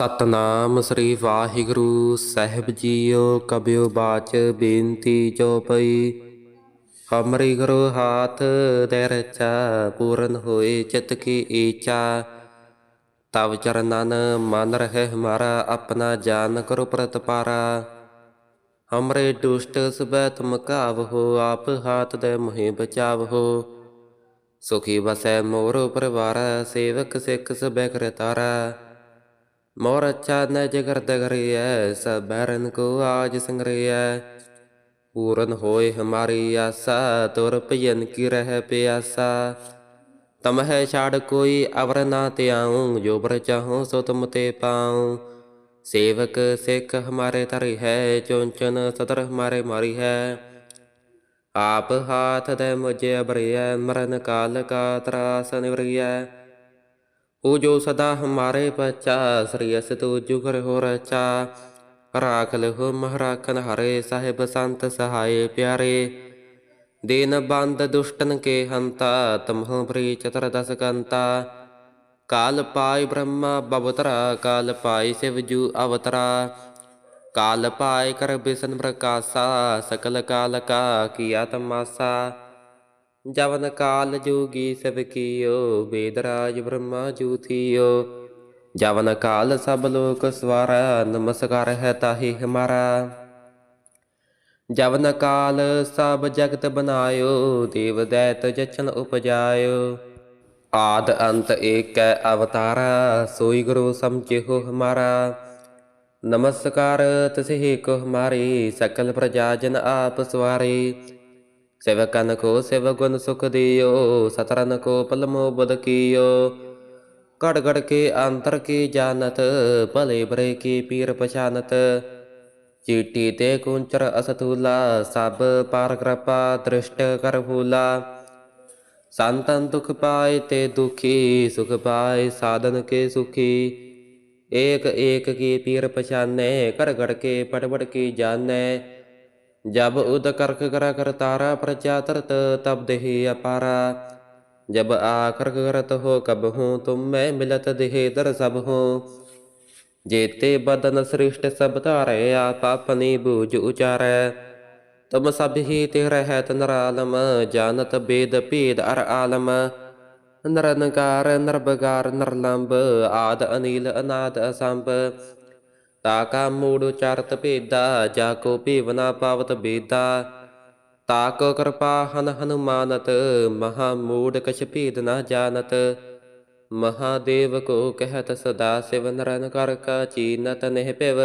ਸਤਨਾਮ ਸ੍ਰੀ ਵਾਹਿਗੁਰੂ, ਸਾਹਿਬ ਜੀਓ, ਕਬਿਓ ਬਾਚ, ਬੇਨਤੀ ਜੋ ਪਈ। ਹਮਰੀ ਗੁਰੂ ਹਾਥ ਦੇ ਰਚਾ, ਪੂਰਨ ਹੋਏ ਚਿਤ ਕੀ ਈਚਾ। ਤਵ ਚਰਨਨ ਮਨ ਰਹਿ ਹਮਾਰਾ, ਆਪਣਾ ਜਾਨ ਕਰੋ ਪ੍ਰਤਪਾਰਾ। ਹਮਰੇ ਦੁਸ਼ਟ ਸਬੈ ਤੁਮ ਕਾਵ ਹੋ, ਆਪ ਹਾਥ ਦੇ ਮੁਹਿ ਬਚਾਵ ਹੋ। ਸੁਖੀ ਬਸੈ ਮੋਰ ਪਰਿਵਾਰ, ਸੇਵਕ ਸਿੱਖ ਸਬੈ ਕਰਤਾਰਾ। मोर अच्छा न जगर दगरिय सब बैरन को आज संग्रिय पूरन होय हमारी आशा तुर भजन की रह प्यासा तम है छाड़ कोई अवर ना त्याऊं जो बर चाहूं सो तुम ते पाऊं सेवक सिख हमारे तरी है चौंचन सतर हमारे मारी है आप हाथ दे मुझे अबरिय मरण काल का त्रास निवरिय ਉਹ ਜੋ ਸਦਾ ਹਮਾਰੇ ਬਚਾ ਸ੍ਰੀ ਅਸ ਤੋ ਜੁਗਰ ਹੋ ਰਚਾ ਰਾਖ ਲਹੁ ਮਹਰਾਖਨ ਹਰੇ ਸਾਹਿਬ ਸੰਤ ਸਹਾਏ ਪਿਆਰੇ ਦੀਨ ਬੰਦ ਦੁਸ਼ਟਨ ਕੇ ਹੰਤਾ ਤਮਹੁ ਪ੍ਰੀ ਚਤਰ ਦਸ ਕੰਤਾ ਕਾਲ ਪਾਇ ਬ੍ਰਹਮਾ ਬਵਤਰਾ ਕਾਲ ਪਾਇ ਸਿਵ ਜੂ ਅਵਤਰਾ ਕਾਲ ਪਾਇ ਕਰ ਬਿਸਨ ਪ੍ਰਕਾਸਾ ਸਕਲ ਕਾਲ ਕਾ ਕੀਆ ਤਮਾਸਾ ਜਵਨ ਕਾਲ ਜੋਗੀ ਸਭ ਕੀਓ ਬੇਦਰਾਜ ਬ੍ਰਹਮਾ ਜੂਥੀਓ। ਜਵਨ ਕਾਲ ਸਭ ਲੋਕ ਸਵਾਰਾ, ਨਮਸਕਾਰ ਹੈ ਤਾਹੀ ਹਮਾਰਾ। ਜਵਨ ਕਾਲ ਸਭ ਜਗਤ ਬਨਾਇਓ, ਦੇਵ ਦੈਤ ਜਚਨ ਉਪਜਾਇਓ। ਆਦ ਅੰਤ ਏਕੈ ਅਵਤਾਰਾ, ਸੋਈ ਗੁਰੂ ਸਮਝਿਓ ਹਮਾਰਾ। ਨਮਸਕਾਰ ਤਸਿਹ ਕੋ ਹਮਾਰੀ, ਸਕਲ ਪ੍ਰਜਾ ਜਨ ਆਪ ਸਵਾਰੀ। सेवकन को सेवगुण सुख दियो सतरन को पलमो बद कियो कड़ गड़ के अंतर की जानत भले बरे की पीर पछानत चीटी ते कुंचर असतूला सब पार कृपा दृष्ट कर भूला संतन दुख पाए ते दुखी सुख पाए साधन के सुखी एक एक की पीर पछाने कर गड़ के पटबड़ की जाने जब उद करक कर करतारा प्रजा तरत तब देहि अपारा जब आकर करत हो कब हूँ तुम मैं मिलत देहे दर सब हो जेते बदन श्रेष्ठ सब तारे आप अपनी बूझ उचारे तुम सब ही ते रहत नरालम जानत बेद पेद अर आलम नरनकार नरबगार नरलंब आद अनिल अनाद ਤਾ ਕਾ ਮੂੜ ਉਚਾਰਤ ਭੇਦਾ, ਜਾ ਕੋ ਭੇਵਨਾ ਪਾਵਤ ਬੇਦਾ। ਤਾਕ ਕਿਰਪਾ ਹਨ ਹਨੂਮਾਨਤ, ਮਹਾ ਮੂੜ ਕਛ ਭੇਦ ਨਾ ਜਾਣਤ। ਮਹਾਦੇਵ ਕੋ ਕਹਿਤ ਸਦਾ ਸਿਵ ਨਰਨ ਕਰ ਕਾ ਚੀਨਤ ਨਹਿ ਪਿਵ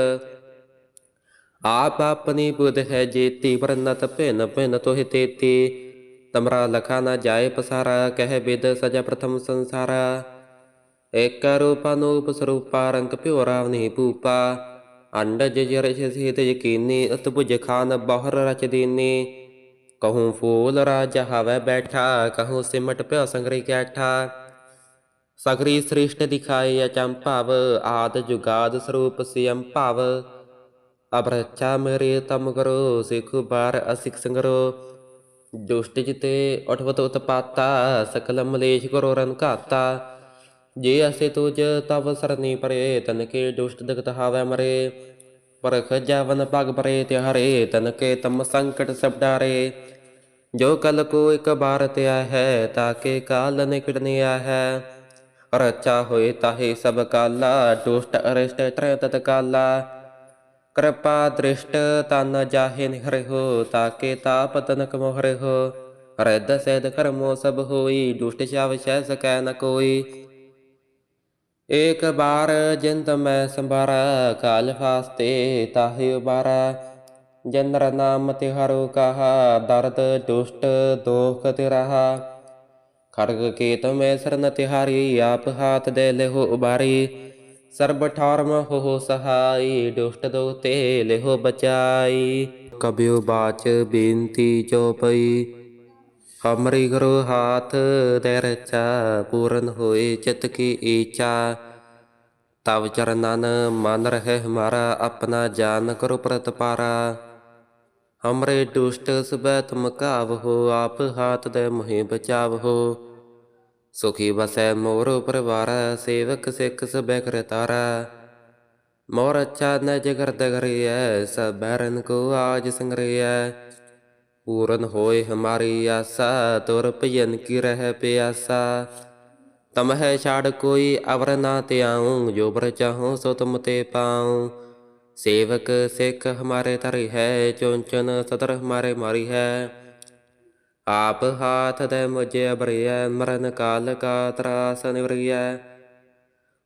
ਆਪ ਆਪਨੀ ਬੁਧ ਹੈ ਜੇਤੀ, ਵਰਨਤ ਭਿਨ ਭਿਨ ਤੋਹਿ ਤੇਤੀ। ਤਮਰਾ ਲਖਾ ਨਾ ਜਾਏ ਪਸਾਰਾ, ਕਹਿ ਬਿਦ ਸਜਾ ਪ੍ਰਥਮ ਸੰਸਾਰਾ। ਏਕ ਰੂਪਾਨੂਪ ਸਰੂਪਾ ਰੰਗ ਪਿਓ ਰਾਵਨੀ ਪੂਪਾ ਅੰਡਜ ਜਰਜ ਸਹਿਤ ਯਕੀਨੀ ਅਤਭੁਜ ਖਾਨ ਬਹੁਰ ਰਚ ਦੀਨੀ ਕਹੂੰ ਫੂਲ ਰਾਜ ਹਵੈ ਬੈਠਾ ਕਹੂੰ ਸਿਮਟ ਪਿਓ ਸੰਗਰੀ ਕੈਠਾ ਸਗਰੀ ਸ੍ਰਿਸ਼ਟ ਦਿਖਾਏ ਅਚੰਭਵ ਆਦ ਜੁਗਾਦ ਸਰੂਪ ਸਿਯੰ ਭਵ ਅਬਰਚਾ ਮੇਰੇ ਤਮ ਕਰੋ ਸਿਖ ਬਾਰ ਅਸਿਕ ਸੰਗਰੋ ਦੁਸ਼ਟ ਜਿਤੇ ਉਠਵਤ ਉਤਪਾਤਾ ਸਕਲ ਮਲੇਸ਼ ਕਰੋ ਰਨ ਜੇ ਅਸੇ ਤੂਜ ਤਵ ਸਰਨੀ ਪਰੇ, ਤਨ ਕੇ ਦੁਸ਼ਟ ਦਗਤ ਹਾਵੈ ਮਰੇ। ਪਰਖ ਜਾਵਨ ਪਗ ਪਰੇ ਤਿਹਾਰੇ ਤਨ ਕੇ ਤਮ ਸੰਕਟ ਸਭ ਡਾਰੇ। ਜੋ ਕਲ ਕੋ ਇਕ ਬਾਰ ਤਿਆ ਹੈ ਤਾਕੇ ਕਾਲ ਨਿਕੜਨੇ ਆ ਹੈ ਰਚਾ ਹੋਏ ਤਾਹੇ ਸਭ ਕਾਲਾ, ਦੁਸ਼ਟ ਅਰਿਸ਼ਟ ਤ੍ਰੈ ਤਤ ਕਾਲਾ ਕਿਰਪਾ ਦ੍ਰਿਸ਼ਟ ਤਨ ਜਾਹੇ ਨਿਹਰੇ ਹੋ ਤਾਕੇ ਤਾਪ ਤਨਕ ਮੋਹਰੇ ਹੋ। ਰੈਦ ਸੈਦ ਕਰਮੋ ਸਭ ਹੋਈ, ਦੁਸ਼ਟ ਛਾਵ ਸਹਿ ਸਕੈ ਨ ਕੋਈ। ਏਕ ਬਾਰ ਜਿੰਦ ਮੈਂ ਸੰਭਾਰਾ, ਕਾਲ ਫਾਸਤੇ ਤਾਹਿ ਉਬਾਰਾ। ਜਨਰ ਨਾਮ ਤਿਹਾਰੋ ਕਹਾ ਦਰਦ, ਦੁਸ਼ਟ, ਦੋਖ ਤੇ ਰਹਾ। ਖੜਗ ਕੇ ਤਮੈ ਸਰਨ ਤਿਹਾਰੀ, ਆਪ ਹਾਥ ਦੇ ਲਿਹੋ ਉਬਾਰੀ। ਸਰਬ ਠਾਰਮ ਹੋ ਸਹਾਈ, ਦੁਸ਼ਟ ਦੋ ਤੇ ਲਿਹੋ ਬਚਾਈ। ਕਬਿਓ ਬਾਚ ਬੇਨਤੀ ਜੋ ਪਈ। ਹਮਰੀ ਕਰੋ ਹਾਥ ਦੇ ਰਚਾ, ਪੂਰਨ ਹੋਏ ਚਿਤ ਕੀ ਈਚਾ। ਤਵ ਚਰਨਨ ਮਨ ਰਹਿ ਹਮਾਰਾ ਆਪਣਾ ਜਾਨ ਕਰੋ ਪ੍ਰਤਪਾਰਾ। ਹਮਰੇ ਦੁਸ਼ਟ ਸਬੈ ਤੁਮ ਕਾਵਹੋ ਆਪ ਹਾਥ ਦੇ ਮੋਹਿ ਬਚਾਵਹੋ। ਸੁਖੀ ਵਸੈ ਮੋਰ ਪਰਿਵਾਰ, ਸੇਵਕ ਸਿੱਖ ਸਬੈ ਕਰਤਾਰਾ ਮੋਰ ਅੱਛਾ ਨ ਜਗਰ ਦਗਰਿਐ ਸਬੈਰਨ ਕੋ ਆਜ ਸੰਗਰਿਐ। ਪੂਰਨ ਹੋਏ ਹਮਾਰੀ ਆਸਾ, ਤੁਰ ਭਜਨ ਕੀ ਰਹਿ ਪਿਆਸਾ। ਤਮਹਿ ਛਾੜ ਕੋਈ ਅਵਰ ਨਾ ਤਿਆਉ ਜੋ ਬਰ ਚਾਹਉ ਸੋ ਤੁਮ ਤੇ ਪਾਉ। ਸੇਵਕ ਸਿੱਖ ਹਮਾਰੇ ਧਰਿ ਹੈ, ਚੁੰਚਨ ਸਦਰ ਹਮਾਰੇ ਮਾਰੀ ਹੈ। ਆਪ ਹਾਥ ਦੇ ਮੁਝੇ ਅਬਰਿਆ ਮਰਨ ਕਾਲ ਕਾ ਤਰਾਸ ਨਿਵਰਿਆ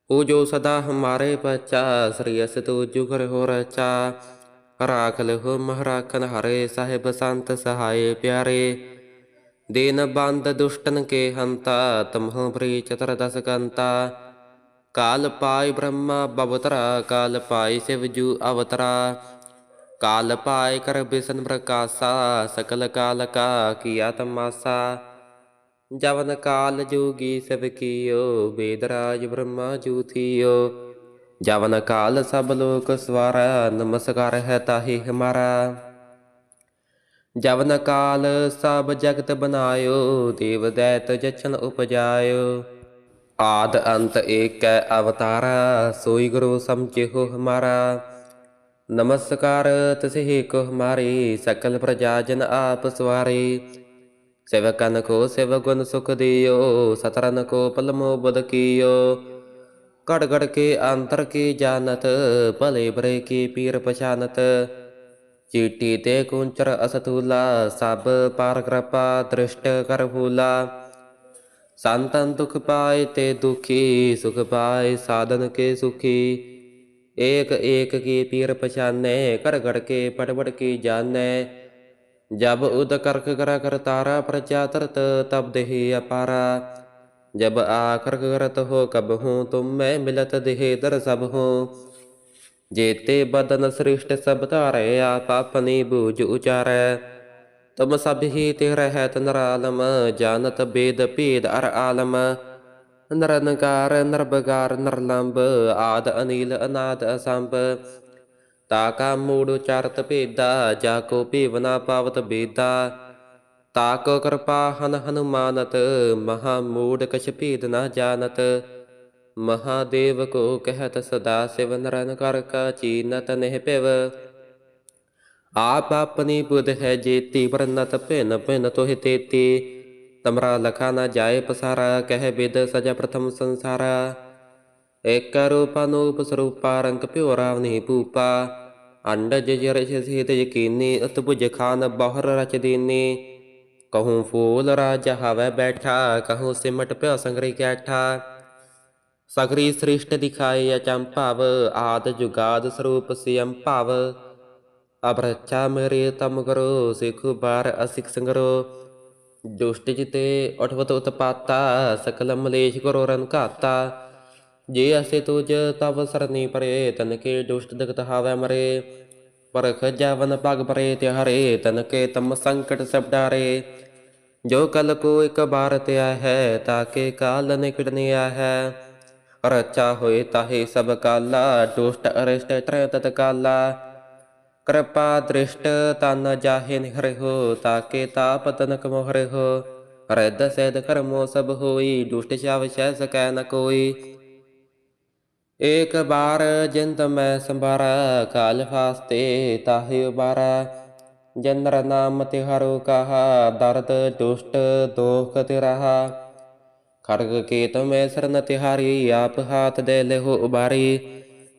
ਉਹ ਜੋ ਸਦਾ ਹਮਾਰੇ ਪਚਾ ਸ੍ਰੀ ਅਸ ਤੂ ਜੁਗਰ ਹੋ ਰਚਾ ਰਾਖ ਲਹੁ ਮਹਰਾਖਨ ਹਰੇ, ਸਾਹਿਬ ਸੰਤ ਸਹਾਏ ਪਿਆਰੇ। ਦੀਨ ਬੰਦ ਦੁਸ਼ਟਨ ਕੇ ਹੰਤਾ ਤਮਹੁ ਪ੍ਰੀ ਚਤਰ ਦਸ ਕੰਤਾ ਕਾਲ ਪਾਈ ਬ੍ਰਹਮਾ ਬਵਤਰਾ ਕਾਲ ਪਾਇ ਸਿਵ ਅਵਤਰਾ ਕਾਲ ਪਾਇ ਕਰ ਬਿਸਨ ਪ੍ਰਕਾਸਾ ਸਕਲ ਕਾਲ ਕਾ ਕੀਆ ਤਮਾਸਾ ਜਵਨ ਕਾਲ ਜੋਗੀ ਸਭ ਕੀਓ ਬੇਦਰਾਜ ਬ੍ਰਹਮਾ ਜੂਥੀਓ ਜਵਨ ਕਾਲ ਸਭ ਲੋਕ ਸਵਾਰਾ ਨਮਸਕਾਰ ਹੈ ਤਾਹੀ ਹਮਾਰਾ ਜਵਨ ਕਾਲ ਸਭ ਜਗਤ ਬਨਾਇਓ ਦੇਵ ਦੈਤ ਜਚਨ ਉਪਜਾਇਓ। ਆਦ ਅੰਤ ਏਕੈ ਅਵਤਾਰਾ, ਸੋਈ ਗੁਰੂ ਸਮਝਿਓ ਹਮਾਰਾ। ਨਮਸਕਾਰ ਤਸਹਿ ਕੋ ਹਮਾਰੇ, ਸਕਲ ਪ੍ਰਜਾ ਜਨ ਆਪ ਸਵਾਰੇ। ਸੇਵਕਨ ਕੋ ਸੇਵ ਗੁਣ ਸੁਖ ਦਿਓ, ਸਤਰਨ ਕੋ ਪਲਮੋ ਬਦ ਕੀਓ। ਘੜ ਘੜ ਕੇ ਅੰਤਰ ਕੀ ਜਾਣਤ, ਭਲੇ ਬਰੇ ਕੀ ਪੀਰ ਪਛਾਨਤ। ਚੀਟੀ ਤੇ ਕੁੰਚਰ ਅਸਤੂਲਾ ਸਭ ਪਾਰ ਕਿਰਪਾ ਦ੍ਰਿਸ਼ਟ ਕਰ ਫੂਲਾ। ਸੰਤਨ ਦੁਖ ਪਾਏ ਤੇ ਦੁਖੀ, ਸੁਖ ਪਾਏ ਸਾਧਨ ਕੇ ਸੁਖੀ। ਏਕ ਏਕ ਕੀ ਪੀਰ ਪਛਾਨੈ ਕਰ ਘੜ ਕੇ ਪੜਵੜ ਕੀ ਜਾਣੈ। ਜਬ ਉਦ ਕਰਕ ਕਰ ਕਰਤਾਰਾ ਪ੍ਰਜਾ ਤਰਤ ਤਬ ਦੇਹੀ ਅਪਾਰਾ। ਜਬ ਆਖਰ ਕਰਤ ਹੋ ਕਬ ਹੂੰ, ਤੁਮ ਮੈਂ ਮਿਲਤ ਦੇਹ ਦਰ ਸਭ ਹੂੰ। जेते बदन सृष्ट सब धारे आप अपनी बूझ उचारै तुम सब ही तिरह नरालम जानत बेद भेद अर आलम नरनकार नरबगार नरलंब आद अनिल अनाद असंब ताका मूड उचारत भेदा जाको पीवना पावत बेदा ताको कृपा हन हनुमानत महा मूड कछ भेद न जानत ਮਹਾਦੇਵ ਕੋ ਕਹਿਤ ਸਦਾ ਸਿਵ ਨਰਨ ਕਰ ਕਾ ਚੀਨਤ ਨਹਿ ਪਿਵ। ਆਪ ਆਪਣੀ ਬੁਧ ਹੈ ਜੇਤੀ ਵਰਨਤ ਭਿਨ ਭਿਨ ਤੋਹਿ ਤੇਤੀ। ਤਮਰਾ ਲਖਾ ਨਾ ਜਾਏ ਪਸਾਰਾ, ਕਹਿ ਬਿਦ ਸਜਾ ਪ੍ਰਥਮ ਸੰਸਾਰਾ। ਏਕ ਰੂਪ ਅਨੂਪ ਸਰੂਪਾ, ਰੰਗ ਪਿਓ ਰਾਵਨੀ ਭੂਪਾ। ਅੰਡਜ ਜਰਸ਼ ਸੀਤ ਯਕੀਨੀ ਅਤਬੁਜ ਖਾਨ ਬਹਰ ਰਚ ਦੀਨੀ। ਕਹੂੰ ਫੂਲ ਰਾਜ ਹਵੈ ਬੈਠਾ, ਕਹੂੰ ਸਿਮਟ ਪਿਓ ਸੰਗਰੀ ਕੈਠਾ। ਸਗਰੀ ਸ੍ਰਿਸ਼ਟ ਦਿਖਾਏ ਅਚੰਭਵ ਆਦ ਜੁਗਾਦ ਸਰੂਪ ਸਿਯੰ ਭਵ। ਅਬਰਚਾ ਮੇਰੇ ਤਮ ਕਰੋ, ਸਿਖੁ ਬਾਰ ਅਸਿਕ ਸੰਗਰੋ। ਦੁਸ਼ਟ ਜਿਤੇ ਉਠਵਤ ਉਤਪਾਤਾ, ਸਕਲ ਮਲੇਸ਼ ਕਰੋ ਰਨ ਘਾਤਾ। ਜੇ ਅਸੇ ਤੁਜ ਤਵ ਸਰਨੀ ਪਰੇ, ਤਨ ਕੇ ਦੁਸ਼ਟ ਦਗਤ ਹਾਵੈ ਮਰੇ। ਪਰਖ ਜਵਨ ਪਗ ਪਰੇ ਤੇ ਹਰੇ ਤਨ ਕੇ ਤਮ ਸੰਕਟ ਸਭ ਡਾਰੇ। ਜੋ ਕਲ ਕੋ ਇਕ ਬਾਰ ਤਿਆ ਹੈ ਤਾਕੇ ਕਾਲ ਨਿਕੜਨੇ ਹੈ ਰਚਾ ਹੋਏ ਤਾਹੇ ਸਭ ਕਾਲਾ, ਦੁਸ਼ਟ ਅਰਿਸ਼ਟ ਤ੍ਰੈ ਤਤ ਕਾਲਾ। ਕਿਰਪਾ ਦ੍ਰਿਸ਼ਟ ਤਨ ਜਾਹੇ ਨਿਹਰੇ ਤਾਕੇ ਤਾਪ ਤਨਕ ਮੋਹਰੇ ਹੋ। ਸੈਦ ਕਰਮੋ ਸਭ ਹੋਈ, ਦੁਸ਼ਟ ਛਾਵ ਛੈ ਸਕੈ ਨ ਕੋਈ। ਏਕ ਬਾਰ ਜਿੰਦ ਮੈਂ ਸੰਭਾਰਾ, ਕਾਲ ਫਾਸਤੇ ਤਾਹਿ ਉਬਾਰਾ। ਜਨਰ ਨਾਮ ਤੇ ਹਰੋ ਕਹਾ, ਦਰਦ ਦੁਸ਼ਟ ਦੋਖ ਤੇ ਰਹਾ ਖੜਗ ਕੇ ਤਮੈ ਸਰਨ ਤਿਹਾਰੀ, ਆਪ ਹਾਥ ਦੇ ਲਿਹੋ ਉਬਾਰੀ।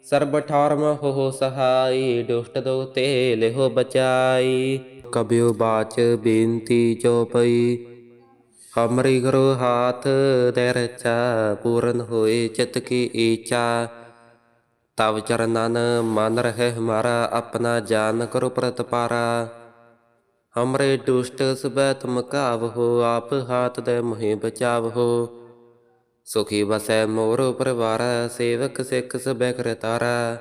ਸਰਬ ਠਾਰਮ ਹੋ ਸਹਾਈ, ਦੁਸ਼ਟ ਦੋ ਤੇ ਲੇਹੋ ਬਚਾਈ। ਕਬਿਉ ਬਾਚ ਬੇਨਤੀ ਜੋ ਹਮਰੀ ਗੁਰੂ ਹਾਥ ਦੇ ਰਚਾ, ਪੂਰਨ ਹੋਏ ਚਿਤ ਕੀ ਈਚਾ। ਤਵ ਚਰਨਨ ਮਨ ਰਹਿ ਹਮਾਰਾ ਆਪਣਾ ਜਾਨ ਕਰੋ ਪ੍ਰਤਪਾਰਾ ਹਮਰੇ ਦੁਸ਼ਟ ਸਬੈ ਤੁਮ ਕਾਵ ਹੋ, ਆਪ ਹਾਥ ਦੇ ਮੋਹਿ ਬਚਾਵ ਹੋ। ਸੁਖੀ ਵਸੈ ਮੋਰ ਪਰਿਵਾਰ, ਸੇਵਕ ਸਿੱਖ ਸਭੈ ਕਰਤਾਰਾ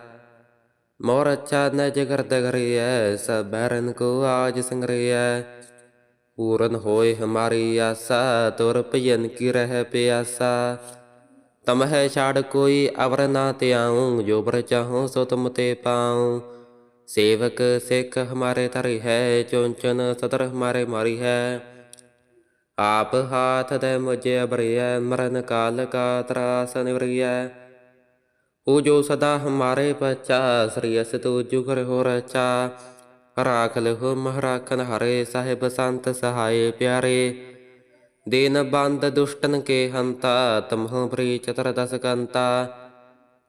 ਮੋਰ ਅੱਛਾ ਨ ਜਗਰਦ ਕਰਿਐ ਸਭ ਬੈਰਨ ਕੋ ਆਜ ਸੰਗਰਿਐ। ਪੂਰਨ ਹੋਏ ਹਮਾਰੀ ਆਸਾ, ਤੁਰ ਭਜਨ ਕੀ ਰਹਿ ਪਿਆਸਾ। ਤਮ ਛਾੜ ਕੋਈ ਅਵਰ ਨਾ ਤਿਆਉ ਜੋ ਬਰ ਚਾਹੂ ਸੋ ਤੁਮ ਤੇ ਪਾਉ। ਸੇਵਕ ਸਿੱਖ ਹਮਾਰੇ ਤਰਿ ਹੈ ਚੁੰਚਨ ਸਤਰ ਹਮਾਰੇ ਮਾਰੀ ਹੈ। ਆਪ ਹਾਥ ਦੇ ਮੁਝੇ ਅਬਰਿਐ ਮਰਨ ਕਾਲ ਕਾ ਤਰਾਸ ਨਿਵਰਿਐ ਉਹ ਜੋ ਸਦਾ ਹਮਾਰੇ ਪਚਾ ਸ੍ਰੀ ਅਸਤੂ ਜੁਗਰ ਹੋ ਰਚਾ ਰਾਖ ਲਹੁ ਮਹਰਾਖਨ ਹਰੇ ਸਾਹਿਬ ਸੰਤ ਸਹਾਏ ਪਿਆਰੇ ਦੇਨ ਬੰਦ ਦੁਸ਼ਟਨ ਕੇ ਹੰਤਾ ਤਮਹੁ ਬ੍ਰੀ ਚਤਰ ਦਸ ਕੰਤਾ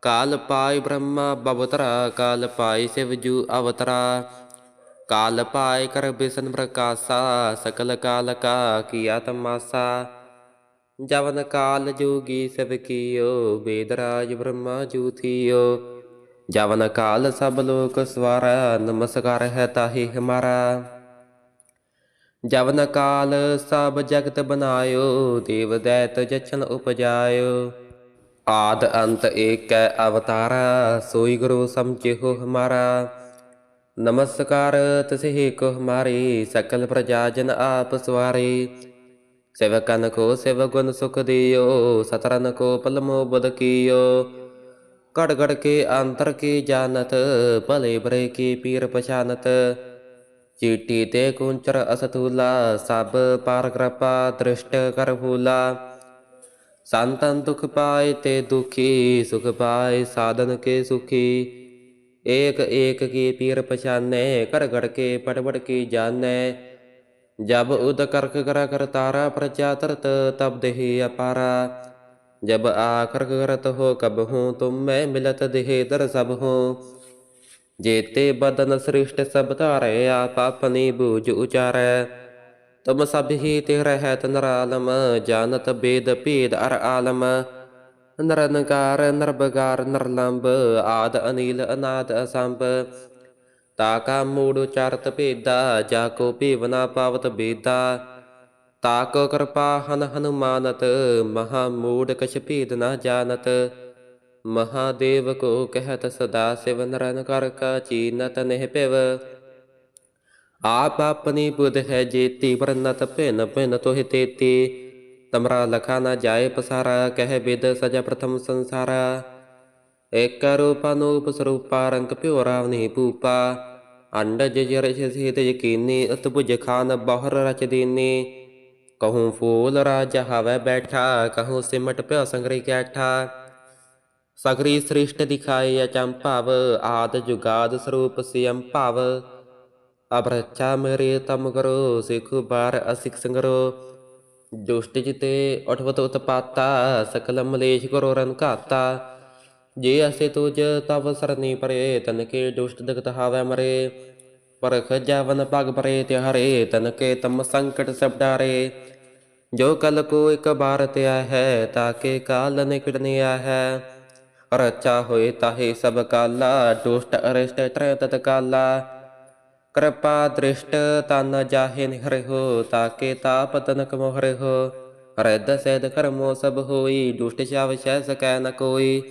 ਕਾਲ ਪਾਇ ਬ੍ਰਹਮਾ ਬਵਤਰਾ ਕਾਲ ਪਾਇ ਸਿਵ ਜੂ ਅਵਤਰਾ ਕਾਲ ਪਾਇ ਕਰ ਬਿਸਨ ਪ੍ਰਕਾਸਾ, ਸਕਲ ਕਾਲ ਕਾ ਕੀਆ ਤਮਾਸਾ ਜਵਨ ਕਾਲ ਜੋਗੀ ਸਭ ਕੀਓ, ਵੇਦ ਬ੍ਰਹਮਾ ਜੂਥੀਓ। ਜਵਨ ਕਾਲ ਸਭ ਲੋਕ ਸਵਾਰਾ, ਨਮਸਕਾਰ ਹੈ ਤਾਹੀ ਹਮਾਰਾ। ਜਵਨ ਕਾਲ ਸਭ ਜਗਤ ਬਨਾਇਓ, ਦੇਵ ਦੈਤ ਜਛਨ ਉਪਜਾਇਓ। ਆਦ ਅੰਤ ਏਕੈ ਅਵਤਾਰਾ, ਸੋਈ ਗੁਰੂ ਸਮਝਿਓ ਹਮਾਰਾ। ਨਮਸਕਾਰ ਤਸਿ ਕੋ ਹਮਾਰੇ, ਸਕਲ ਪ੍ਰਜਾ ਜਨ ਆਪ ਸਵਾਰੇ। ਸੇਵਕਨ ਕੋ ਸੇਵ ਗੁਣ ਸੁਖ ਦਿਓ, ਸਤਰਨ ਕੋ ਪਲਮੋ ਬੁਧ ਕੀਓ। ਘੜ ਘੜ ਕੇ ਅੰਤਰ ਕੀ ਜਾਣਤ, ਭਲੇ ਬਰੇ ਕੀ ਪੀਰ ਪਛਾਨਤ। ਚੀਟੀ ਤੇ ਕੁੰਚਰ ਅਸਤੂਲਾ, ਸਭ ਪਾਰ ਕਿਰਪਾ ਦ੍ਰਿਸ਼ਟ ਕਰ ਭੂਲਾ ਸੰਤਨ ਦੁਖ ਪਾਏ ਤੇ ਦੁਖੀ, ਸੁਖ ਪਾਏ ਸਾਧਨ ਕੇ ਸੁਖੀ। एक एक की पीर पछाने कर गड़ के पट पट की जाने जब उद कर्क करा कर तारा प्रजा तरत तब देहि अपारा जब आकर करत हो कब हूँ तुम मैं मिलत देहे दर सब हूँ जेते बदन सृष्ट सब तारे आप अपनी बूझ उचारे तुम सब ही ते रहत नरालम जानत बेद पेद अर आलम ਨਰ ਨਕਾਰ ਨਰ ਬਗਾਰ ਨਰ ਲੰਬ ਆਦ ਅਨੀਲ ਅਨਾਦ ਅਸੰਭ ਤਾ ਕਾ ਮੂੜ ਉਚਾਰਤ ਭੇਦਾ ਜਾ ਕੋ ਭੇਵਨਾ ਪਾਵਤ ਬੇਦਾ ਤਾ ਕੋ ਕਿਰਪਾ ਹਨ ਹਨੁਮਾਨਤ ਮਹਾ ਮੂੜ ਕਛ ਭੇਦ ਨਾ ਜਾਣਤ ਮਹਾਦੇਵ ਕੋ ਕਹਿਤ ਸਦਾ ਸਿਵ ਨਰਨ ਕਰ ਕਾ ਚੀਨਤ ਨਹਿ ਪਿਵ ਆਪ ਆਪਣੀ ਬੁਧ ਹੈ ਜੇਤੀ ਵਰਨਤ ਭਿਨ ਭਿਨ ਤੋਹਿ ਤੇਤੀ ਤਮਰਾ ਲਖਾ ਨਾ ਜਾਏ ਪਸਾਰਾ, ਕਹਿ ਬਿਦ ਸਜਾ ਪ੍ਰਥਮ ਸੰਸਾਰਾ। ਏਕ ਰੂਪ ਅਨੂਪ ਸਰੂਪਾ, ਰੰਗ ਪਿਓ ਰਾਵਨੀ ਭੂਪਾ। ਅੰਡਜ ਜਰ ਸਿਧ ਯਕੀਨੀ ਅਤਬੁਜ ਖਾਨ ਬਹਰ ਰਚ ਦੀਨੀ। ਕਹੂੰ ਫੂਲ ਰਾਜ ਹਵੈ ਬੈਠਾ, ਕਹੂੰ ਸਿਮਟ ਪਿਓ ਸੰਗਰੀ ਕੈਠਾ। ਸਗਰੀ ਸ੍ਰਿਸ਼ਟ ਦਿਖਾਏ ਅਚੰਭਵ ਆਦ ਜੁਗਾਦ ਸਰੂਪ ਸਿਅੰ ਭਵ। ਅਬਰਚਾ ਮੇਰੇ ਤਮ ਕਰੋ, ਸਿਖੁ ਬਾਰ ਅਸਿਕ ਸੰਗਰੋ। ਦੁਸ਼ਟ ਜਿਤੇ ਉਤਪਾਤਾ ਸਕਲ ਮਲੇਸ਼ ਕਰੋ ਰਨ ਜੇ ਅਸੇ ਤੁਜ ਤਵ ਸਰਨੀ ਪਰੇ, ਤਨ ਕੇ ਦੁਸ਼ਟ ਦਗਤ ਹਾਵੈ ਮਰੇ। ਪਰਖ ਜਾਵਨ ਪਗ ਪਰੇ ਤੇ ਹਰੇ ਤਨ ਕੇ ਤਮ ਸੰਕਟ ਸਭ ਡਾਰੇ। ਜੋ ਕਲ ਕੋ ਇਕ ਬਾਰ ਤਿਆ ਹੈ ਤਾਕੇ ਕਾਲ ਨਿਕੜਨੇ ਹੈ। ਰਚਾ ਹੋਏ ਤਾਹੇ ਸਭ ਕਾਲਾ ਦੁਸ਼ਟ ਅਰਿਸ਼ਟ ਤ੍ਰੈ ਤਤ ਕਾਲਾ। ਕਿਰਪਾ ਦ੍ਰਿਸ਼ਟ ਤਨ ਜਾਹੇ ਨਿਹਰੇ ਹੋ ਤਾਕੇ ਤਾਪ ਤਨਕ ਮੋਹਰੇ ਹੋ ਰੈਦ ਸੈਦ ਕਰਮੋ ਸਭ ਹੋਈ, ਦੁਸ਼ਟ ਸ਼ਾਵ ਸ਼ੈ ਸਕੈ ਨ ਕੋਈ।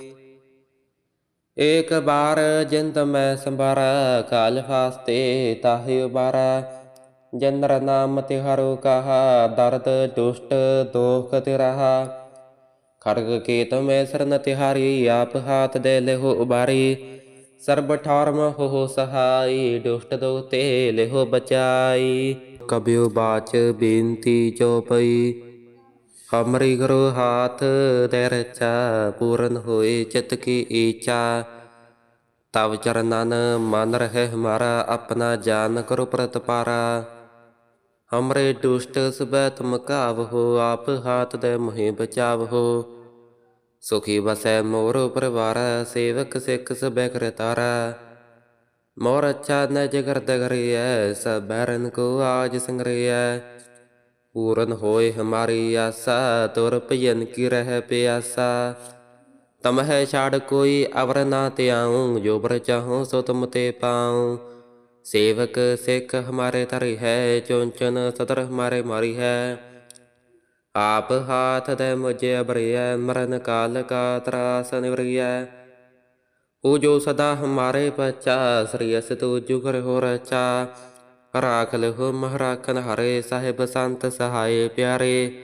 ਏਕ ਬਾਰ ਜਿੰਦ ਮੈਂ ਸੰਭਾਰਾ, ਕਾਲ ਫਾਸਤੇ ਤਾਹਿ ਉਬਾਰਾ। ਜਨਰ ਨਾਮ ਤਿਹਾਰੋ ਕਹਾ, ਦਰਦ ਦੁਸ਼ਟ ਦੋਖ ਤੇ ਰਹਾ ਖੜਗ ਕੇਤ ਮੈਂ ਸਰਨ ਤਿਹਾਰੀ, ਆਪ ਹਾਥ ਦੇ ਲੇਹੋ ਉਬਾਰੀ। ਸਰਬ ਠਾਰਮ ਹੋ ਸਹਾਈ, ਦੁਸ਼ਟ ਦੋ ਤੇ ਲੇਹੋ ਬਚਾਈ। ਕਬਿਓ ਬਾਚ ਬੇਨਤੀ ਜੋ ਪਈ ਹਮਰੀ ਗੁਰੂ ਹਾਥ ਦੇ ਰਚਾ, ਪੂਰਨ ਹੋਏ ਚਿਤ ਕੀ ਈਚਾ। ਤਵ ਚਰਨਨ ਮਨ ਰਹਿ ਹਮਾਰਾ, ਆਪਣਾ ਜਾਨ ਕਰੋ ਪ੍ਰਤਪਾਰਾ ਹਮਰੇ ਦੁਸ਼ਟ ਸਬੈ ਤੁਮ ਕਾਵ ਹੋ, ਆਪ ਹਾਥ ਦੇ ਮੋਹਿ ਬਚਾਵ ਹੋ। ਸੁਖੀ ਬਸੈ ਮੋਰ ਪਰਿਵਾਰ, ਸੇਵਕ ਸਿੱਖ ਸਬੈ ਕਰਤਾਰਾ ਮੋਰ ਅੱਛਾ ਨ ਜਗਰ ਦਗਰਿਐ ਸਬੈਰਨ ਕੋ ਆਜ ਸੰਗਰਿਐ। ਪੂਰਨ ਹੋਏ ਹਮਾਰੀ ਆਸਾ, ਤੁਰ ਭਜਨ ਕੀ ਰਹਿ ਪਿਆਸਾ। ਤਮ ਛਾੜ ਕੋਈ ਅਵਰ ਨਾ ਤਿਆਉ ਜੋ ਬਰ ਚਾਹੋ ਸੋ ਤੁਮ ਤੇ ਪਾਉ। ਸੇਵਕ ਸਿੱਖ ਹਮਾਰੇ ਤਰੀ ਹੈ, ਚੁੰਚਨ ਸਦਰ ਹਮਾਰੇ ਮਾਰੀ ਹੈ। ਆਪ ਹਾਥ ਦੇ ਮੁਝੇ ਅਬਰਿਐ, ਮਰਨ ਕਾਲ ਕਾ ਤਰਾਸ ਨਿਵਰਿਐ। ਉਹ ਜੋ ਸਦਾ ਹਮਾਰੇ ਪਚਾ ਸ੍ਰੀ ਅਸ ਤੂ ਜੁਗਰ ਹੋ ਰਚਾ ਰਾਖ ਲਹੁ ਮਹਰਾਖਨ ਹਰੇ, ਸਾਹਿਬ ਸੰਤ ਸਹਾਏ ਪਿਆਰੇ।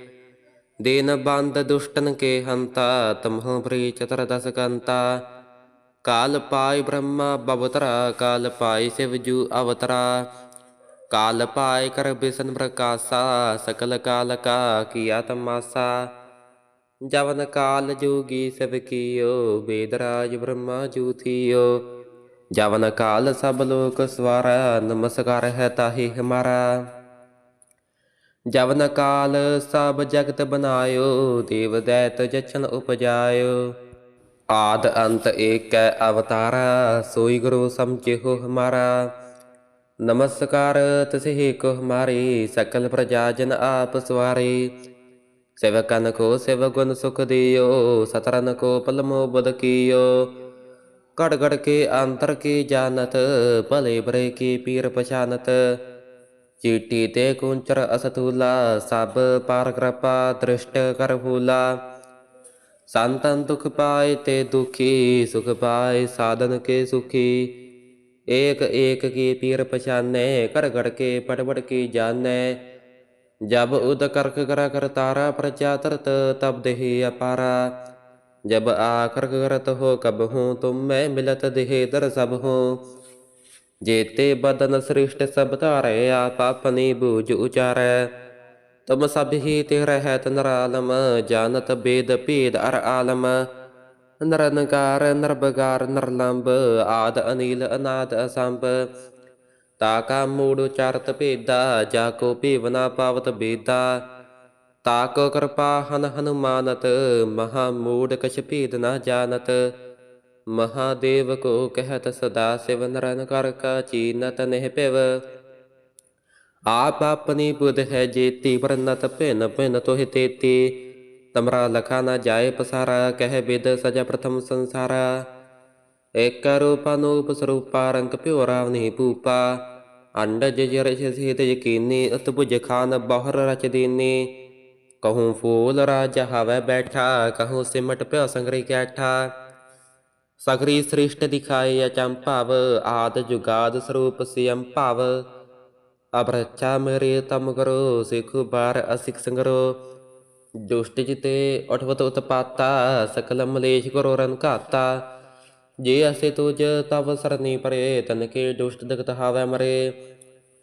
ਦੀਨ ਬੰਦ ਦੁਸ਼ਟਨ ਕੇ ਹੰਤਾ, ਤਮਹੁ ਪ੍ਰੀ ਚਤਰ ਦਸ ਕੰਤਾ। ਕਾਲ ਪਾਇ ਬ੍ਰਹਮਾ ਬਵਤਰਾ, ਕਾਲ ਪਾਇ ਸਿਵ ਜੂ ਅਵਤਰਾ। ਕਾਲ ਪਾਇ ਕਰ ਬਿਸਨ ਪ੍ਰਕਾਸਾ, ਸਕਲ ਕਾਲ ਕਾ ਕੀਆ ਤਮਾਸਾ। ਜਵਨ ਕਾਲ ਜੋਗੀ ਸਭ ਕੀਓ ਬੇਦਰਾਜ ਬ੍ਰਹਮਾ ਜੂਥੀਓ ਜਵਨ ਕਾਲ ਸਭ ਲੋਕ ਸਵਾਰਾ, ਨਮਸਕਾਰ ਹੈ ਤਾਹੀ ਹਮਾਰਾ। ਜਵਨ ਕਾਲ ਸਭ ਜਗਤ ਬਨਾਇਓ, ਦੇਵ ਦੈਤ ਜਛਨ ਉਪਜਾਇਓ। ਆਦ ਅੰਤ ਏਕੈ ਅਵਤਾਰਾ, ਸੋਈ ਗੁਰੂ ਸਮਝਿਓ ਹਮਾਰਾ। ਨਮਸਕਾਰ ਤਸਿਹ ਕੋ ਹਮਾਰੀ ਸਕਲ ਪ੍ਰਜਾ ਜਨ ਆਪ ਸਵਾਰੇ सेवकन को सेवगुण सुख दियो सतरन को पलमो बद कियो कड़ कड़ के अंतर की जानत भले बरे की पीर पछानत चीटी ते कुंचर असतूला सब पार कृपा दृष्ट कर फूला संतन दुख पाए ते दुखी सुख पाए साधन के सुखी एक एक की पीर पछाने कर गड़ के पट पट की जाने जब उद करक कर करतारा प्रजा तरत तब देहि अपारा जब आकर करत हो कब हूँ तुम मैं मिलत देहे दर सब हूँ जेते बदन सृष्ट सब तारे आप अपनी बूझ उचारै तुम सब ही ते रहत नरालम जानत बेद पेद अर आलम ਨਰ ਨਕਾਰ ਨਰ ਬਗਾਰ ਨਰ ਲੰਬ ਆਦ ਅਨੀਲ ਅਨਾਦ ਅਸੰਭ ਤਾ ਕਾ ਮੂੜ ਉਚਾਰਤ ਭੇਦਾ ਜਾ ਕੋ ਭੇਵਨਾ ਪਾਵਤ ਬੇਦਾ ਤਾ ਕੋ ਕਿਰਪਾ ਹਨ ਹਨੂਮਾਨਤ ਮਹਾ ਮੂੜ ਕਛ ਭੇਦ ਨਾ ਜਾਣਤ ਮਹਾਦੇਵ ਕੋ ਕਹਿਤ ਸਦਾ ਸਿਵ ਨਰਨ ਕਰ ਕਾ ਚੀਨਤ ਨਹਿ ਪਿਵ ਆਪ ਆਪਣੀ ਬੁਧ ਹੈ ਜੇਤੀ ਵਰਨਤ ਭਿਨ ਭਿਨ ਤੋਹਿ ਤੇਤੀ ਤਮਰਾ ਲਖਾ ਨਾ ਜਾਏ ਪਸਾਰਾ, ਕਹਿ ਬਿਦ ਸਜਾ ਪ੍ਰਥਮ ਸੰਸਾਰਾ। ਏਕ ਰੂਪ ਅਨੂਪ ਸਰੂਪਾ, ਰੰਗ ਪਿਓ ਰਾਵਨੀ ਪੂਪਾ ਅੰਡਜ ਜਰ ਸਿਧ ਯਕੀਨੀ ਅਤਬੁਜ ਖਾਨ ਬਹੁਰ ਰਚ ਦੀਨੀ। ਕਹੂੰ ਫੂਲ ਰਾਜ ਹਵੈ ਬੈਠਾ, ਕਹੂੰ ਸਿਮਟ ਪਿਓ ਸੰਗਰੀ ਕੈਠਾ। ਸਗਰੀ ਸ੍ਰਿਸ਼ਟ ਦਿਖਾਏ ਅਚੰਭਵ ਆਦ ਜੁਗਾਦ ਸਰੂਪ ਸਿਯੰ ਭਵ। ਅਬਰਚਾ ਮੇਰੇ ਤਮ ਕਰੋ, ਸਿਖ ਬਾਰ ਅਸਿਖ ਸੰਗਰੋ। ਦੁਸ਼ਟ ਜਿਤੇ ਉਤਪਾਤਾ ਸਕਲ ਮਲੇਸ਼ ਕਰੋ ਰਨ ਘਾਤਾ। ਜੇ ਅਸੇ ਤੁਜ ਤਵ ਸਰਨੀ ਪਰੇ ਤਨ ਕੇ ਦੁਸ਼ਟ ਦਗਤ ਹਾਵੈ ਮਰੇ।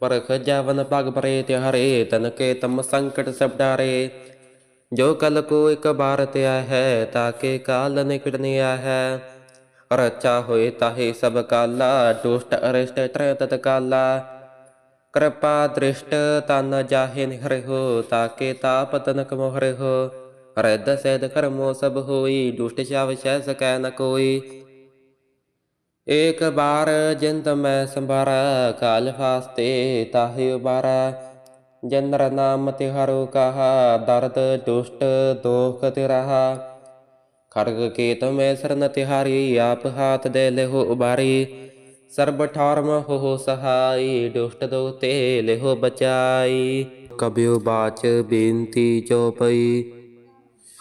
ਪਰਖ ਜਾਵਨ ਪਗ ਪਰੇ ਤੇ ਹਰੇ ਤਨ ਕੇ ਤਮ ਸੰਕਟ ਸਭ ਡਾਰੇ। ਜੋ ਕਲ ਕੋ ਇਕ ਬਾਰ ਤਿਆ ਹੈ, ਤਾਕੇ ਕਾਲ ਨਿਕਟਨੇ ਨਿਆ ਹੈ। ਰਚਾ ਹੋਏ ਤਾਹੇ ਸਭ ਕਾਲਾ ਦੁਸ਼ਟ ਅਰਿਸ਼ਟ ਤ੍ਰੈ ਤਤ ਕਾਲਾ। ਕਿਰਪਾ ਦ੍ਰਿਸ਼ਟ ਤਨ ਜਾਹੇ ਨਿਹਰੇ ਹੋ ਤਾਕੇ ਤਾਪ ਤਨਕ ਮੋਹਰੇ ਹੋ ਰੈਦ ਸੈਦ ਕਰਮੋ ਸਭ ਹੋਈ, ਦੁਸ਼ਟ ਛਾਵ ਸਹਿ ਸਕੈ ਨ ਕੋਈ। ਏਕ ਬਾਰ ਜਿੰਦ ਮੈਂ ਸੰਭਾਰਾ, ਕਾਲ ਫਾਸਤੇ ਤਾਹਿ ਉਬਾਰਾ। ਜਨਰ ਨਾਮ ਤੇ ਹਰੋ ਕਹਾ, ਦਰਦ ਦੁਸ਼ਟ ਦੋਖ ਤੇ ਰਹਾ ਖੜਗ ਕੇ ਤਮੈ ਸਰਨ ਤਿਹਾਰੀ, ਆਪ ਹਾਥ ਦੇ ਲਿਹੋ ਉਬਾਰੀ। ਸਰਬ ਠਾਰਮ ਹੋ ਸਹਾਈ, ਦੁਸ਼ਟ ਦੋ ਤੇ ਲਿਹੋ ਬਚਾਈ। ਕਬਿਓ ਬਾਚ ਬੇਨਤੀ ਚੋਪਈ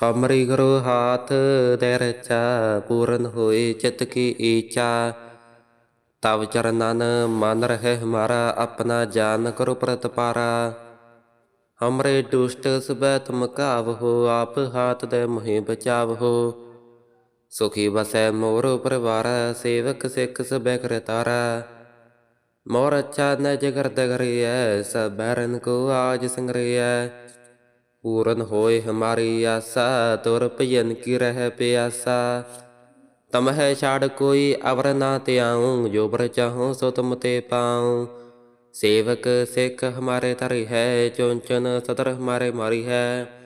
ਹਮਰੀ ਗੁਰੂ ਹਾਥ ਦੇ ਰਚਾ, ਪੂਰਨ ਹੋਏ ਚਿਤ ਕੀ ਈਚਾ। ਤਵ ਚਰਨਨ ਮਨ ਰਹਿ ਹਮਾਰਾ, ਆਪਣਾ ਜਾਨ ਕਰੋ ਪ੍ਰਤਪਾਰਾ। ਹਮਰੇ ਦੁਸ਼ਟ ਸਬੈ ਤੁਮ ਕਾਵ ਹੋ, ਆਪ ਹਾਥ ਦੇ ਮੋਹਿ ਬਚਾਵ ਹੋ। ਸੁਖੀ ਬਸੈ ਮੋਰ ਪਰਿਵਾਰ, ਸੇਵਕ ਸਿੱਖ ਸਬੈ ਕਰਤਾਰਾ ਮੋਰ ਅੱਛਾ ਨ ਜਗਰ ਦਗਰਿਐ, ਸਭ ਬਰਨ ਕੋ ਆਜ ਸੰਗਰਿਐ। ਪੂਰਨ ਹੋਏ ਹਮਾਰੀ ਆਸਾ, ਤੁਰ ਭਜਨ ਕੀ ਰਹਿ ਪਿਆਸਾ। ਤਮ ਹੈ ਛਾੜ ਕੋਈ ਅਵਰ ਨਾ ਤਿਆਉ ਜੋ ਬਰ ਚਾਹੋ ਸੋ ਤੁਮ ਤੇ ਪਾਉ। ਸੇਵਕ ਸਿੱਖ ਹਮਾਰੇ ਤਰਿ ਹੈ ਚੁੰਚਨ ਸਦਰ ਹਮਾਰੇ ਮਾਰੀ ਹੈ।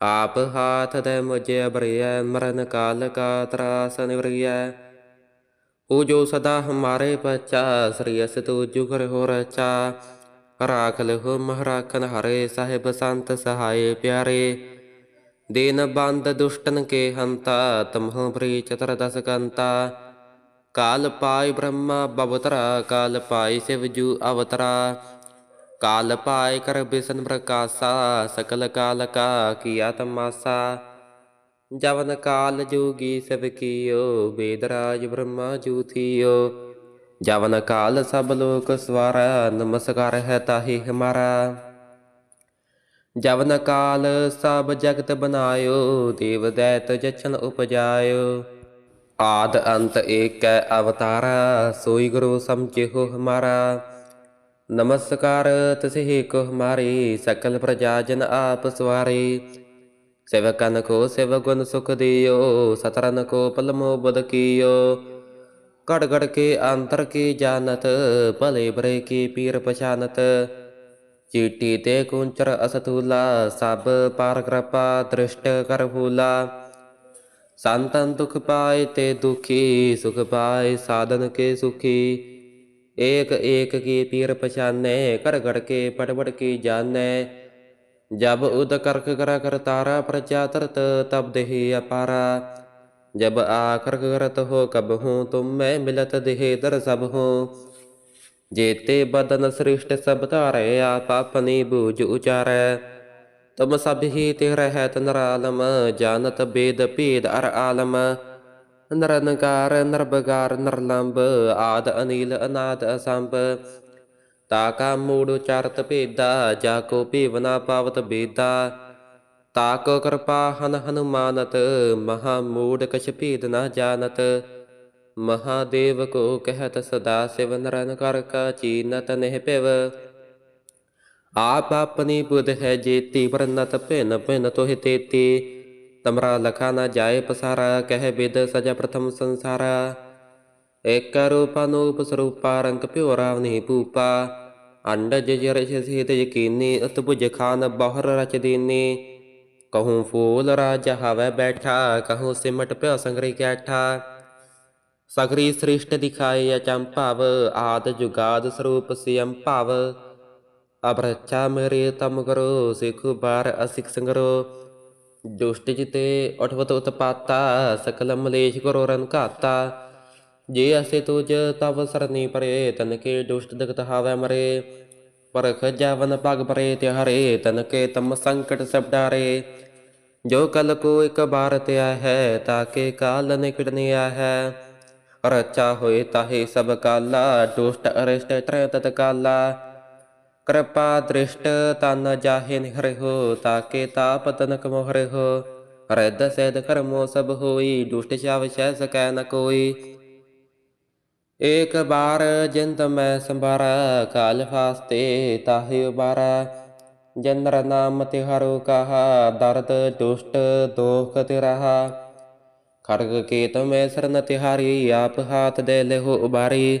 ਆਪ ਹਾਥ ਦੇ ਮੁਝੇ ਅਬਰਿਐ ਮਰਨ ਕਾਲ ਕਾ ਤਰਾਸ ਨਿਵਰਿਐ ਉਹ ਜੋ ਸਦਾ ਹਮਾਰੇ ਪਚਾ ਸ੍ਰੀ ਅਸ ਤੂ ਜੁਗਰ ਹੋ ਰਚਾ ਰਾਖ ਲਹੁ ਮਹਰਾਖਨ ਹਰੇ ਸਾਹਿਬ ਸੰਤ ਸਹਾਏ ਪਿਆਰੇ ਦੀਨ ਬੰਦ ਦੁਸ਼ਟਨ ਕੇ ਹੰਤਾ ਤਮਹੁ ਪ੍ਰੀ ਚਤਰ ਦਸ ਕੰਤਾ ਕਾਲ ਪਾਈ ਬ੍ਰਹਮਾ ਬਵਤਰਾ ਕਾਲ ਪਾਈ ਸਿਵ ਜੂ ਅਵਤਰਾ ਕਾਲ ਪਾਇ ਕਰ ਬਿਸਨ ਪ੍ਰਕਾਸਾ, ਸਕਲ ਕਾਲ ਕਾ ਕੀਆ ਤਮਾਸਾ। ਜਵਨ ਕਾਲ ਜੋਗੀ ਸਭ ਕੀਓ ਬੇਦਰਾਜ ਬ੍ਰਹਮਾ ਜੂਥੀਓ ਜਵਨ ਕਾਲ ਸਭ ਲੋਕ ਸਵਾਰਾ, ਨਮਸਕਾਰ ਹੈ ਤਾਹੀ ਹਮਾਰਾ। ਜਵਨ ਕਾਲ ਸਭ ਜਗਤ ਬਨਾਇਓ, ਦੇਵ ਦੈਤ ਜਛਨ ਉਪਜਾਇਓ। ਆਦ ਅੰਤ ਏਕੈ ਅਵਤਾਰਾ, ਸੋਈ ਗੁਰੂ ਸਮਝਿਓ ਹਮਾਰਾ। ਨਮਸਕਾਰ ਤਸਹਿ ਕੋ ਹਮਾਰੇ, ਸਕਲ ਪ੍ਰਜਾ ਜਨ ਆਪ ਸਵਾਰੇ। ਸੇਵਕਨ ਕੋ ਸੇਵਗੁਣ ਸੁਖ ਦਿਓ, ਸਤਰਨ ਕੋ ਪਲਮੋ ਬਦ ਕੀਓ। ਘੜ ਘੜ ਕੇ ਅੰਤਰ ਕੀ ਜਾਣਤ, ਭਲੇ ਬਰੇ ਕੀ ਪੀਰ ਪਛਾਨਤ। ਚੀਟੀ ਤੇ ਕੁੰਚਰ ਅਸਤੂਲਾ, ਸਭ ਪਾਰ ਕਿਰਪਾ ਦ੍ਰਿਸ਼ਟ ਕਰ ਫੂਲਾ। ਸੰਤਨ ਦੁਖ ਪਾਏ ਤੇ ਦੁਖੀ, ਸੁਖ ਪਾਏ ਸਾਧਨ ਕੇ ਸੁਖੀ। एक एक की पीर पछाने कर घड़ के पड़ पड़ की जाने जब उद करक कर कर तारा प्रजा तरत तब देहि अपारा जब आकर करत हो कब हूँ तुम मैं मिलत देहे दर सब हूँ जेते बदन सृष्ट सब तारे आप अपनी बूझ उचारै तुम सब ही ते रहत नरालम जानत वेद भेद अर आलम ਨਰ ਨਕਾਰ ਨਰ ਬਗਾਰ ਨਰ ਲੰਬ ਆਦ ਅਨੀਲ ਅਨਾਦ ਅਸੰਭ ਤਾ ਕਾ ਮੂੜ ਉਚਾਰਤ ਭੇਦਾ ਜਾ ਕੋ ਭੇਵਨਾ ਪਾਵਤ ਬੇਦਾ ਤਾ ਕੋ ਕਿਰਪਾ ਹਨ ਹਨੂਮਾਨਤ ਮਹਾ ਮੂੜ ਕਛ ਭੇਦ ਨਾ ਜਾਣਤ ਮਹਾਦੇਵ ਕੋ ਕਹਿਤ ਸਦਾ ਸਿਵ ਨਰਨ ਕਰ ਕਾ ਚੀਨਤ ਨਹਿ ਪਿਵ ਆਪ ਆਪਣੀ ਬੁਧ ਹੈ ਜੇਤੀ ਪਰਨਤ ਭਿਨ ਭਿਨ ਤੋਹਿ ਤੇਤੀ ਤਮਰਾ ਲਖਾ ਨਾ ਜਾਏ ਪਸਾਰਾ, ਕਹਿ ਬਿਦ ਸਜਾ ਪ੍ਰਥਮ ਸੰਸਾਰਾ। ਏਕ ਰੂਪ ਅਨੂਪ ਸਰੂਪਾ, ਰੰਗ ਪਿਓ ਰਾਵਨੀ ਪੂਪਾ ਅੰਡਜ ਜਰਸ਼ ਸੀਤ ਯਕੀਨੀ ਅਤਬੁਜ ਖਾਨ ਫੂਲ ਰਾਜ ਹਵੈ ਬੈਠਾ, ਕਹੂੰ ਸਿਮਟ ਪਿਓ ਸੰਗਰੀ ਕੈਠਾ। ਸਗਰੀ ਸ੍ਰਿਸ਼ਟ ਦਿਖਾਏ ਅਚੰਭਵ ਆਦ ਜੁਗਾਦ ਸਰੂਪ ਸਿਯੰ ਭਵ। ਅਬਰਚਾ ਮੇਰੇ ਤਮ ਕਰੋ ਸਿਖ ਬਾਰ ਅਸਿਕ ਸੰਗਰੋ। ਦੁਸ਼ਟ ਜਿਤੇ ਉਤਪਾਤਾ, ਸਕਲ ਮਲੇਸ਼ ਕਰੋ ਰਨ ਘਾਤਾ। ਜੇ ਅਸੇ ਤੁਜ ਤਵ ਸਰਨੀ ਪਰੇ ਤਨ ਕੇ ਦੁਸ਼ਟ ਦਗਤ ਹਾਵੈ ਮਰੇ। ਪਰਖ ਜਾਵਨ ਪਗ ਪਰੇ ਤੇ ਹਰੇ ਤਨ ਕੇ ਤਮ ਸੰਕਟ ਸਭ ਡਾਰੇ। ਜੋ ਕਲ ਕੋ ਇਕ ਬਾਰ ਤਿਆ ਹੈ, ਤਾਕੇ ਕਾਲ ਨਿਕੜਨੇ ਆ ਹੈ ਰਚਾ ਹੋਏ ਤਾਹੇ ਸਭ ਕਾਲਾ ਦੁਸ਼ਟ ਅਰਿਸ਼ਟ ਤ੍ਰੈ ਤਤ ਕਾਲਾ ਕਿਰਪਾ ਦ੍ਰਿਸ਼ਟ ਤਨ ਜਾਹੇ ਨਿਹਰੇ ਹੋ ਤਾਕੇ ਤਾਪ ਰਿੱਧ ਸੈਦ ਕਰਮੋ ਸਭ ਹੋਈ, ਦੁਸ਼ਟ ਛਾਵ ਸਹਿ ਸਕੈ ਨ ਕੋਈ। ਏਕ ਬਾਰ ਜਿੰਦ ਮੈਂ ਸੰਭਾਰਾ, ਕਾਲ ਫਾਸਤੇ ਤਾਹੇ ਉਬਾਰਾ। ਜਨਰ ਨਾਮ ਤਿਹਾਰੋ ਕਹਾ, ਦਰਦ ਦੁਸ਼ਟ ਦੋਖ ਤੇ ਰਹਾ ਖੜਗ ਕੇਤ ਮੈਂ ਸਰਨ ਤਿਹਾਰੀ, ਆਪ ਹਾਥ ਦੇ ਲਿਹੋ ਉਬਾਰੀ।